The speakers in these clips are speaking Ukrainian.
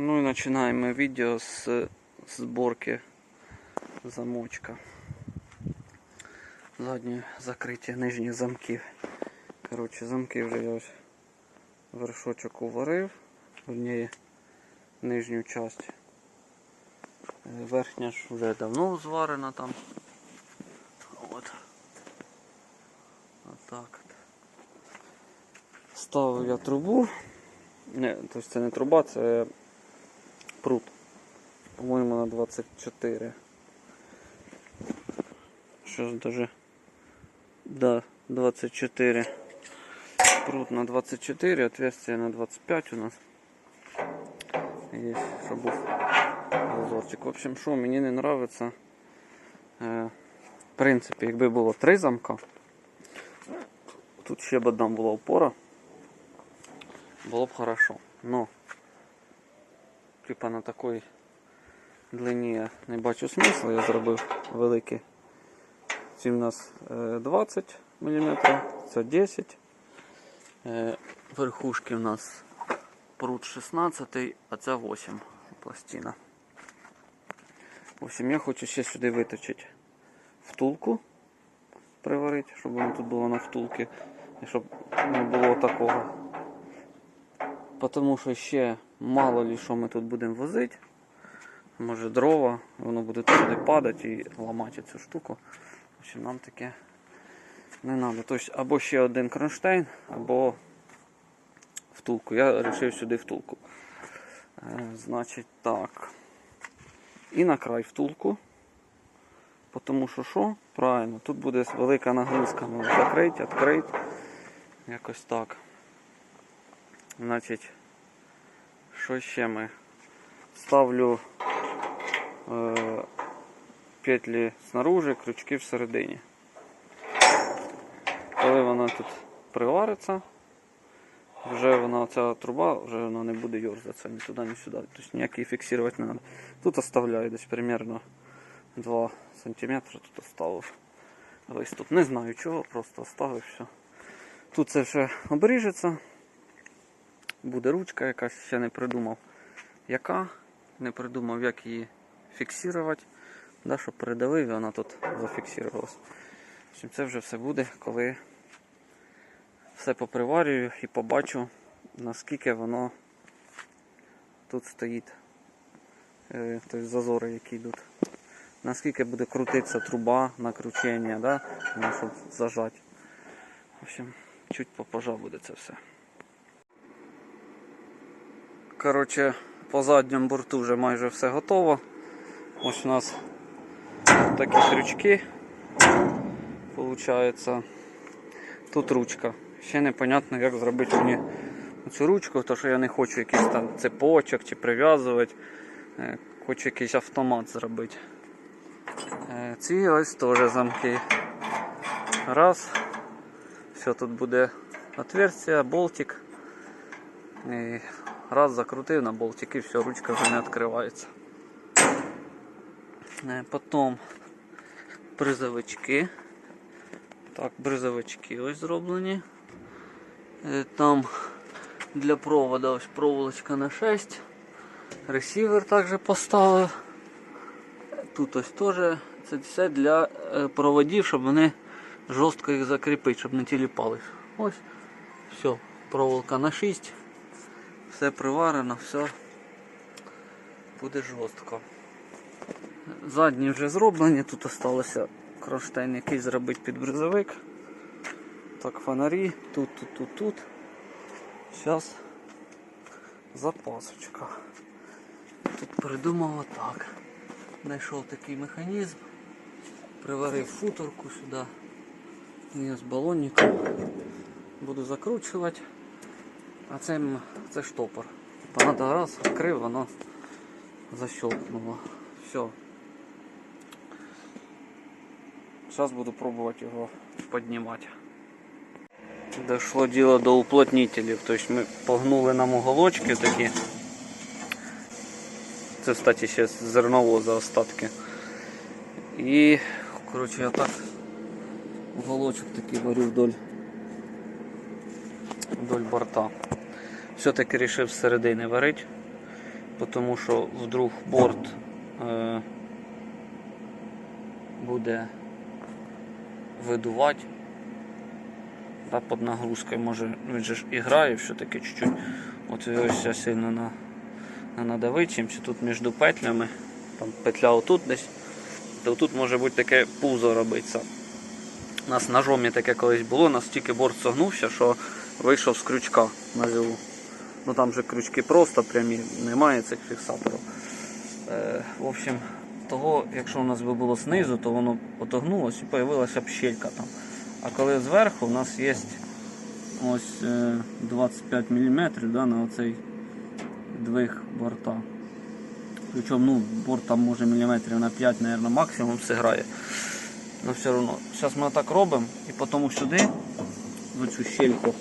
Ну і починаємо відео з зборки замочка. Заднє закриття нижніх замків. Коротше, замки вже я ось вершочок уварив, однієї нижню часть. Е, Верхня ж вже давно зварена там. От. Отак от. Ставив я трубу. Не, тобто це не труба, це прут. По-моєму на 24. Що ж даже. Да, 24. Прут на 24, отверстие на 25 у нас. Є, щоб був зазорчик. В общем, що мені не нравиться. Е, в принципі, якби було три замка, тут ще б одна була опора. Було б хорошо. Но типа на такій длині я не бачу смисла, я зробив великий. Ці в нас е, 20 мм, це 10 Е, Верхушки в нас прут 16, а це 8 пластина. В я хочу ще сюди виточити втулку, приварити, щоб воно тут було на втулки, і щоб не було такого. Тому що ще мало ли що ми тут будемо возити. Може дрова, воно буде туди падати і ламати цю штуку. В нам таке не треба. Тобто або ще один кронштейн, або втулку. Я вирішив сюди втулку. Е, значить так. І на край втулку. Тому що що? Правильно, тут буде велика нагрузка. Ну, закрити, відкрити. Якось так. Значить, що ще ми? Ставлю е, петлі снаружи, крючки всередині. Коли вона тут привариться, вже вона ця труба вже вона не буде йорзатися ні туди, ні сюди. Тобто ніякий фіксувати не треба. Тут оставляю десь примерно 2 см тут оставив виступ. Не знаю чого, просто оставив все. Тут це все обріжеться. Буде ручка якась, ще не придумав яка. Не придумав, як її фіксувати. Да, щоб передавив і вона тут зафіксувалась. Це вже все буде, коли все поприварюю і побачу, наскільки воно тут стоїть. Е, Тобто зазори, які йдуть. Наскільки буде крутитися труба на кручення, да? щоб зажати. В общем, чуть попозже буде це все. Коротше, по задньому борту вже майже все готово. Ось у нас такі крючки. Получається. Тут ручка. Ще непонятно, як зробити мені цю ручку, тому що я не хочу якийсь там цепочок чи прив'язувати. Е, Хочу якийсь автомат зробити. Е, Ці ось теж замки. Раз. Все, тут буде отверстие, болтик. І раз закрутив на болтик і все, ручка вже не відкривається. Е, Потім бризовички. Так, бризовички ось зроблені. Е, Там для провода ось проволочка на 6. Ресівер також поставив. Тут ось теж це все для е, проводів, щоб вони жорстко їх закріпити, щоб не тіліпались. Ось. Все, проволока на 6. Все приварено, все буде жорстко. Задні вже зроблені, тут залишилося кронштейн якийсь зробити під бризовик. Так, фонарі, тут, тут, тут, тут. Зараз запасочка. Тут придумав отак. Знайшов такий механізм, приварив футорку сюди. З балонником буду закручувати. А це, це штопор. Надо раз, відкрив, воно защелкнуло. Все. Зараз буду пробувати його піднімати. Дошло діло до уплотнителів. Тобто ми погнули нам уголочки такі. Це, кстати, ще з зерновоза остатки. І, коротше, я так уголочок такий варю вдоль, вдоль борта. Все-таки вирішив середини варити. тому що вдруг борт е, буде видувати. Да, під нагрузкою може він же ж і грає все-таки чуть-чуть. От ще сильно на, на надавить тут між петлями. Там петля отут десь. То тут може бути таке пузо робиться. У нас на жомі таке колись було, настільки борт согнувся, що вийшов з крючка на зілу. Ну там же крючки просто прямі, немає цих фіксаторів. Е, в общем, того, якщо у нас би було знизу, то воно отогнулося і з'явилася б щелька там. А коли зверху у нас є ось е, 25 мм да, на оцей двиг борта. Причому ну, борт там може міліметрів на 5, мабуть, максимум зіграє. Но все одно. Зараз ми так робимо і потім сюди, в цю щельку,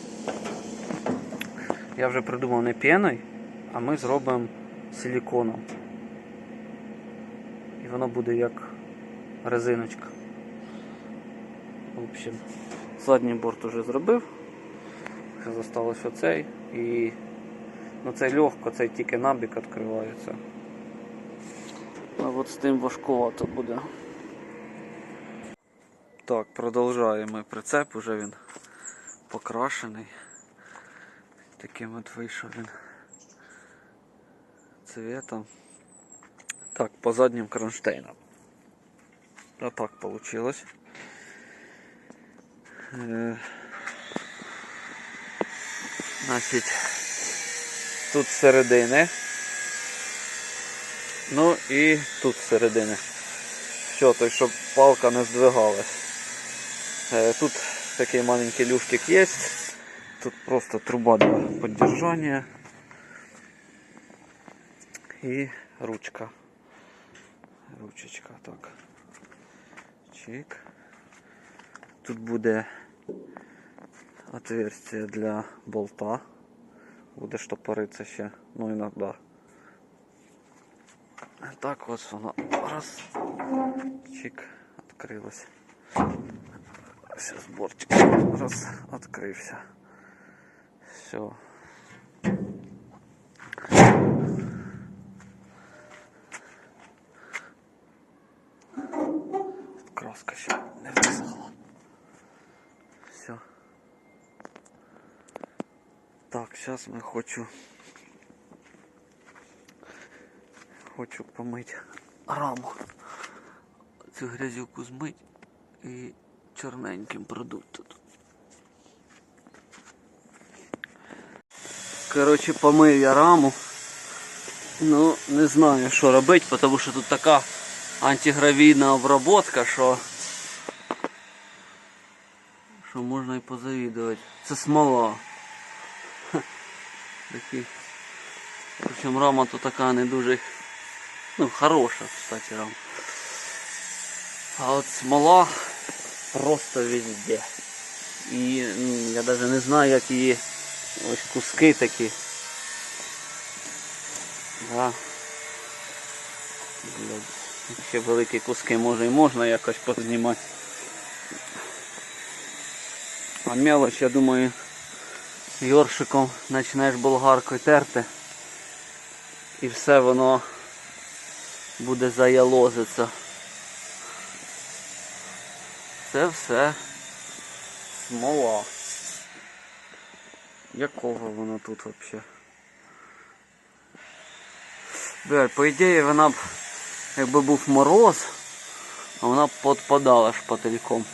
я вже придумав не піною, а ми зробимо силіконом. І воно буде як резиночка. В общем, задній борт уже зробив. Ще залишилось оцей і ну цей легко, цей тільки набік відкривається. А от з тим важкувато буде. Так, продовжуємо прицеп, уже він покрашений. Таким от вийшов він цветом. Так, по заднім кронштейнам. А так получилось. Е, Значить, тут середини. Ну і тут середини. Все, то щоб палка не здвигалась. Е, Тут такий маленький люфтик є. Тут просто труба для поддержания. І ручка. Ручечка, так. Чик. Тут буде отверстие для болта. Буде штопориться ще, ну іноді. Так ось воно раз. Чик, відкрилось. Сейчас бортик раз открылся. Все. Краска ще не висохла. Все. Так, сейчас ми хочу. Хочу помити раму. Цю грязюку змить і чорненьким продуть тут. Коротше, помив я раму. Ну, не знаю, що робити, тому що тут така антигравійна обработка, що що можна і позавідувати. Це смола. Такий. Причому рама тут така не дуже ну, хороша, кстати, рама. А от смола просто везде. І я навіть не знаю, як її ось куски такі. Да. Ще великі куски може і можна якось познімати. А мелоч, я думаю, йоршиком почнеш болгаркою терти. І все воно буде заялозиться. Це все смола. Якого воно тут взагалі? Блядь, по ідеї вона б, якби був мороз, а вона б подпадала шпательком.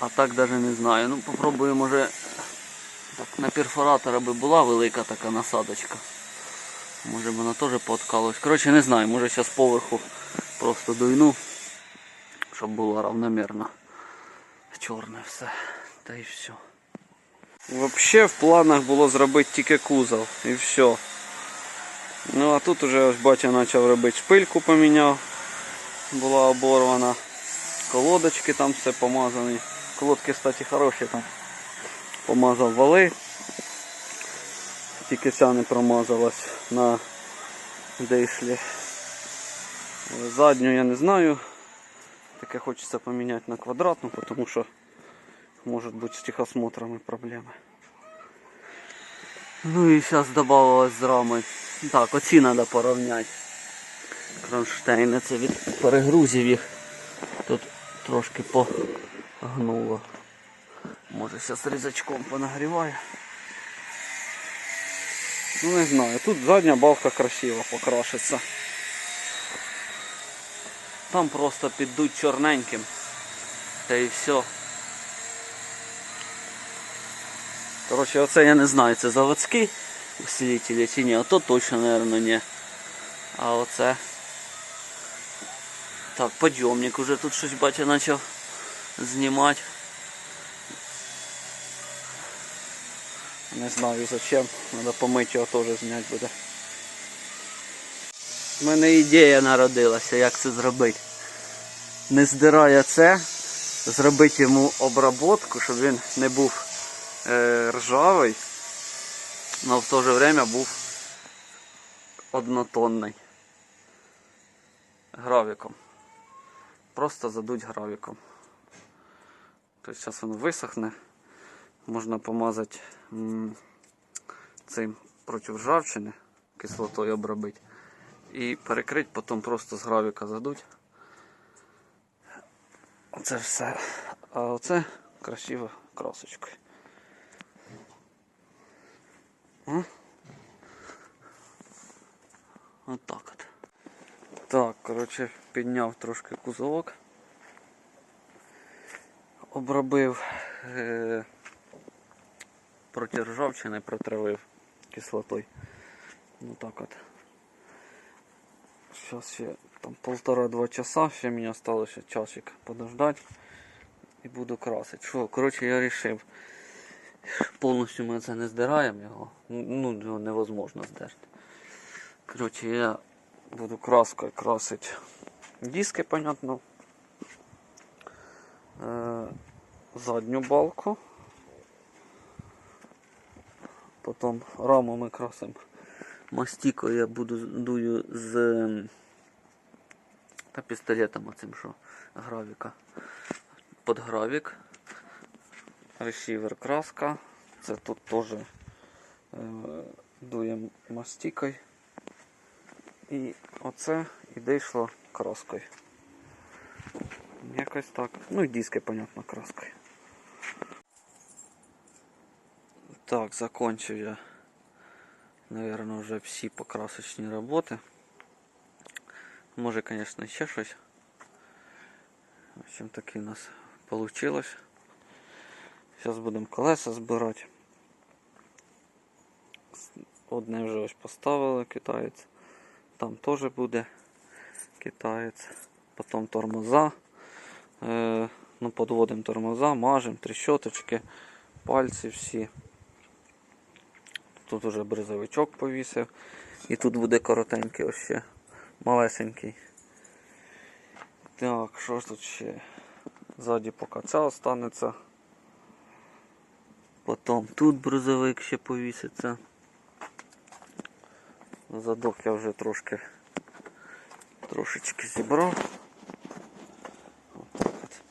А так даже не знаю. Ну попробую, може так, на перфоратора би була велика така насадочка. Може б вона теж подкалась. Коротше не знаю, може зараз поверху просто дуйну щоб було равномірно. Чорне все. Та і все. Взагалі в планах було зробити тільки кузов і все. Ну а тут уже ось батя почав робити шпильку поміняв. Була оборвана. Колодочки там все помазані. Колодки, кстати, хороші там. Помазав вали. Тільки ця не промазалась на дишлі. Задню я не знаю. Таке хочеться поміняти на квадратну, тому що може бути з техосмотрами проблеми. Ну і зараз додавалось з рами. Так, оці треба порівняти. Кронштейни це від перегрузів їх. Тут трошки погнуло. Може зараз різачком понагріваю. Ну не знаю, тут задня балка красиво покрашиться. Там просто піддуть чорненьким. Та і все. Коротше, оце я не знаю, це заводський усилитель чи ні, а то точно, мабуть, ні. А оце. Так, подйомник уже тут щось батя почав знімати. Не знаю зачем. Треба помити його теж зняти буде. У мене ідея народилася, як це зробити. Не здирає це, зробити йому обработку, щоб він не був ржавий, але в то же время був однотонний. Гравіком. Просто задуть гравіком. Тобто зараз воно висохне. Можна помазати цим проти ржавчини, кислотою обробити. І перекрити, потім просто з гравіка задуть. Оце все. А оце красиво красочкою. От так от. Так, коротше, підняв трошки кузовок. Обробив е- проти ржавчини, протравив кислотою. Ну так от. Сейчас ще там полтора-два часа, ще мені осталось часик подождать. І буду красити. Що, коротше, я вирішив. Повністю ми це не здираємо його. Ну, його невозможно здерти. Коротше, я буду краскою красити диски, понятно. Е, задню балку. Потім раму ми красимо мастікою я буду дую з ем, пістолетом оцим, що гравіка. Под гравік. Ресівер краска. Це тут теж е, дуємо мастікою. І оце іде йшло краскою. Якось так. Ну і диски, понятно, краскою. Так, закончив я, наверное, вже всі покрасочні роботи. Може, конечно, ще щось. В общем, таки у нас получилось. Зараз будемо колеса збирати. Одне вже ось поставили китаєць. Там теж буде китаєць. Потім тормоза. Е, ну, подводимо тормоза, мажемо, трещоточки, пальці всі. Тут уже бризовичок повісив. І тут буде коротенький ось ще. Малесенький. Так, що ж тут ще? Ззаді поки ця останеться. Потім тут бризовик ще повіситься. Задок я вже трошки трошечки зібрав. Отак от.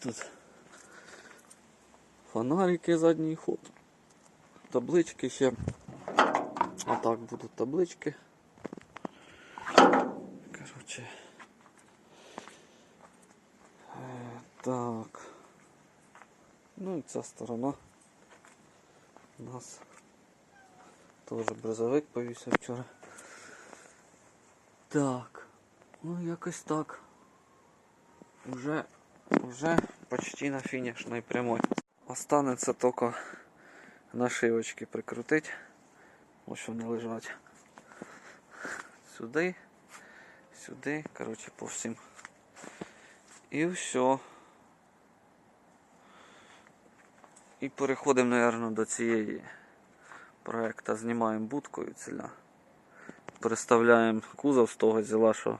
Тут фонарики задній ход. Таблички ще. Отак будуть таблички. Короче. Е, Так. Ну і ця сторона у нас теж бризовик повісив вчора. Так. Ну якось так. Уже, уже почти на фінішній прямой. Останеться тільки нашивочки прикрутити. Ось вони лежать. Сюди, сюди, коротше, по всім. І все. І переходимо, мабуть, до цієї проекта. Знімаємо будкою ціля. Переставляємо кузов з того зіла, що,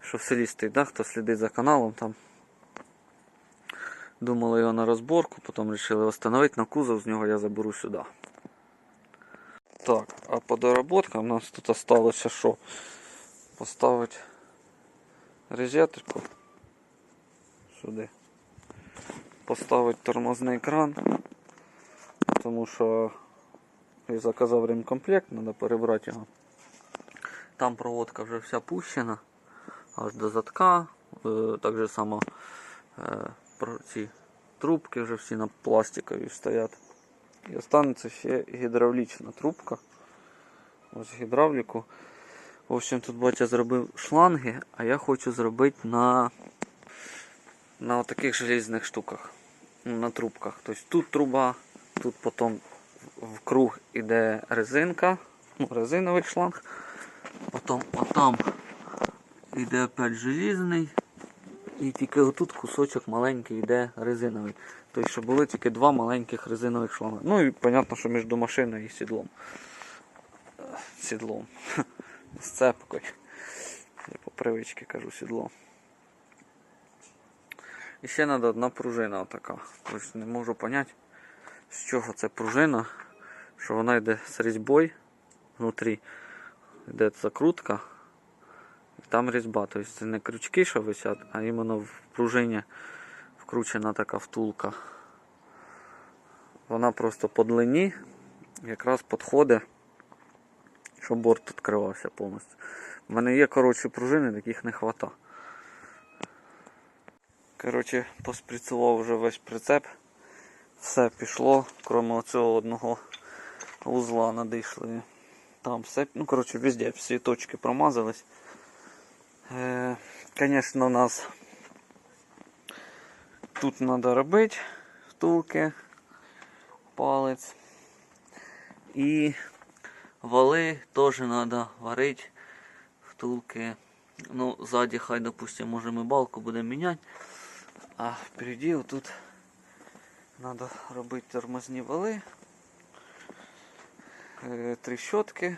що в селі стоїть, да? хто слідить за каналом там. Думали його на розборку, потім вирішили встановити на кузов, з нього я заберу сюди. Так, а по доработкам у нас тут осталося що? Поставити розетку сюди. Поставити тормозний кран тому що я заказав ремкомплект, треба перебрати його. Там проводка вже вся пущена, аж до задка. Е, Так же само е, ці трубки вже всі на пластикові стоять. І останеться ще гідравлічна трубка. Ось гідравліку. В общем, тут батя зробив шланги, а я хочу зробити на, на таких железних штуках. Ну, На трубках. Тобто тут труба, тут потім в круг іде резинка, ну, резиновий шланг. Потім отам іде опять желізний. І тільки отут кусочок маленький йде резиновий. Тобто, щоб були тільки два маленьких резинових шланги. Ну і зрозуміло, що між машиною і сідлом. Сідлом. З цепкою. Я по привичці кажу сідло. І ще треба одна пружина така. Тобто не можу зрозуміти, з чого це пружина, що вона йде з різьбою внутрі. Йде закрутка. І там різьба. Тобто це не крючки, що висять, а іменно в пружині вкручена така втулка. Вона просто по длині якраз підходить, щоб борт відкривався повністю. У мене є коротші пружини, таких не вистачає. Коротше, поспрацював вже весь прицеп. Все пішло, крім оцього одного узла надійшли. Там все, ну коротше, везде всі точки промазались. Е, у нас тут треба робити втулки, палець. І вали теж треба варити втулки. Ну, ззаді хай, допустим, може ми балку будемо міняти. А впереді отут треба робити тормозні вали. Е, Три щотки.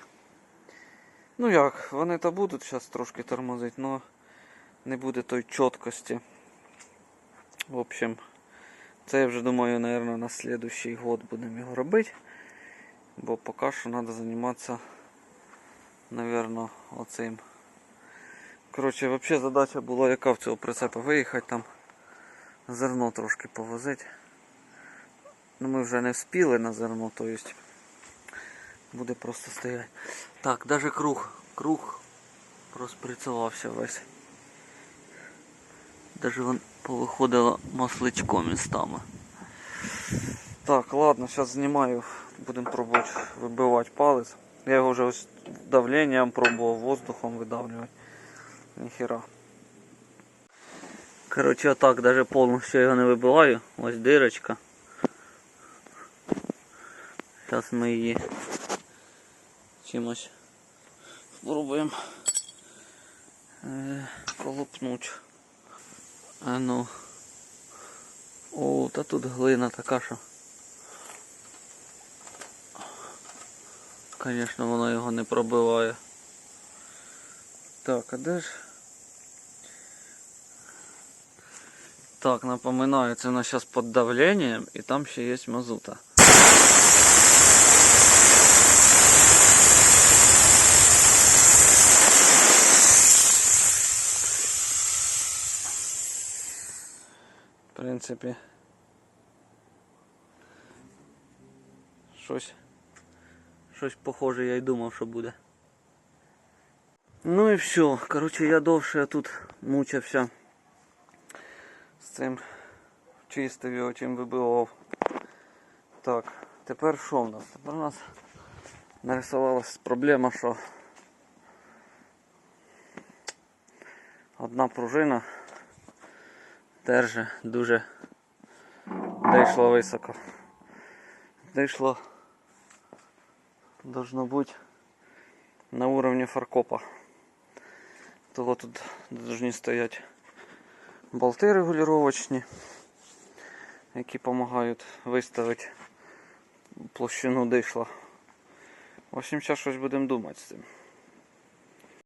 Ну як, вони то будуть зараз трошки тормозити, але не буде той чіткості. В общем, це я вже думаю, наверное, на следующий год будемо його робити. Бо поки що треба займатися, наверное, оцим. Коротше, взагалі задача була яка в цього прицепа виїхати там, зерно трошки повозити. Ну ми вже не вспіли на зерно, то есть буде просто стояти. Так, даже круг, круг розпрацювався весь. Даже вон повиходило масличко містами. Так, ладно, зараз знімаю, будемо пробувати вибивати палець. Я його вже ось давленням пробував, воздухом видавлювати. Ніхера. Короче, отак даже повністю його не вибиваю. Ось дирочка. Зараз ми її чимось спробуємо е. А ну. О, та тут глина така, що. Звісно, воно його не пробиває. Так, а де ж? Так, напоминаю, це у нас зараз під давленням і там ще є мазута. В принципі. Щось. Щось похоже я й думав, що буде. Ну і все. Коротше, я довше тут мучився З цим чистив його, чим вибивав. Так, тепер що в нас? Тепер у нас нарисувалась проблема, що одна пружина держить дуже дійшло високо. Дійшло должно бути на уровне фаркопа. Того тут должны стоять болти регулювачні, які допомагають виставити площину дишла. В общем, зараз щось будемо думати з цим.